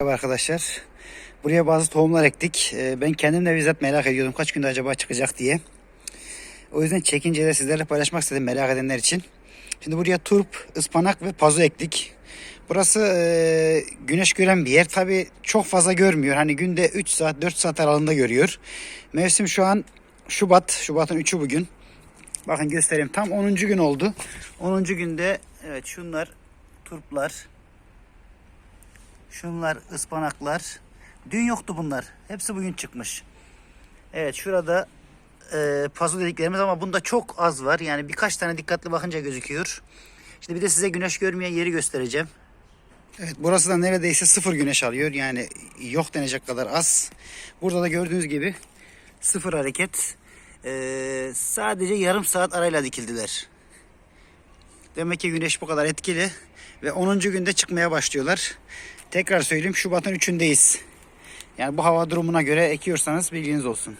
Merhaba arkadaşlar. Buraya bazı tohumlar ektik. Ee, Ben kendim de bizzat merak ediyordum kaç günde acaba çıkacak diye. O yüzden çekince de sizlerle paylaşmak istedim merak edenler için. Şimdi buraya turp, ıspanak ve pazu ektik. Burası e, güneş gören bir yer. Tabi çok fazla görmüyor. Hani günde 3 saat 4 saat aralığında görüyor. Mevsim şu an Şubat. Şubat'ın 3'ü bugün. Bakın göstereyim. Tam 10. gün oldu. 10. günde evet şunlar turplar. Şunlar ıspanaklar. Dün yoktu bunlar. Hepsi bugün çıkmış. Evet şurada e, pazu dediklerimiz ama bunda çok az var. Yani birkaç tane dikkatli bakınca gözüküyor. Şimdi bir de size güneş görmeyen yeri göstereceğim. Evet burası da neredeyse sıfır güneş alıyor. Yani yok denecek kadar az. Burada da gördüğünüz gibi sıfır hareket. E, sadece yarım saat arayla dikildiler. Demek ki güneş bu kadar etkili ve 10. günde çıkmaya başlıyorlar. Tekrar söyleyeyim Şubat'ın 3'ündeyiz. Yani bu hava durumuna göre ekiyorsanız bilginiz olsun.